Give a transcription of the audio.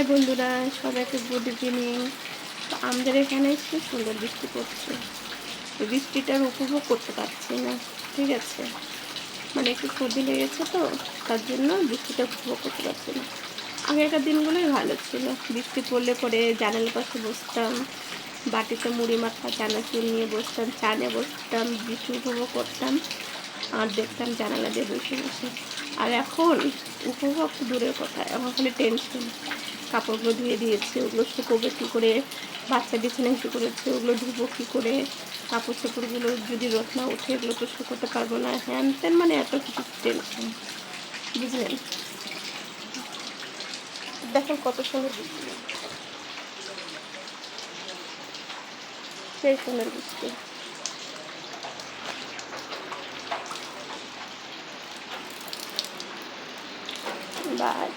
High বন্ধুরা সবাইকে good evening তো আমাদের এখানে খুব সুন্দর বৃষ্টি পড়ছে। তো বৃষ্টিটার উপভোগ করতে পারছি না, ঠিক আছে? মানে একটু সর্দি লেগেছে তো, তার জন্য বৃষ্টিটা উপভোগ করতে পারছি না। আগেকার দিনগুলোই ভালো ছিল। বৃষ্টি পড়লে পরে জানালার পাশে বসতাম, বাটিতে মুড়ি মাখা, চানাচুর নিয়ে বসতাম, চা নিয়ে বসতাম, বৃষ্টি উপভোগ করতাম, আর দেখতাম জানালা দিয়ে বসে বসে। আর এখন উপভোগ দূরের কথা, এখন খালি টেনশন কাপড়গুলো ধুয়ে দিয়েছে, ওগুলো শুকোবে কী করে, বাচ্চা বিছানায় কী করেছে, ওগুলো ধুবো কী করে, কাপড় চোপড়গুলো যদি রোদ না উঠে এগুলো তো শুকোতে পারব না। হ্যান ত্যান মানে এত কিছু টেনশন বুঝলেন? দেখেন কত সুন্দর সেই সুন্দর বুঝতে বাই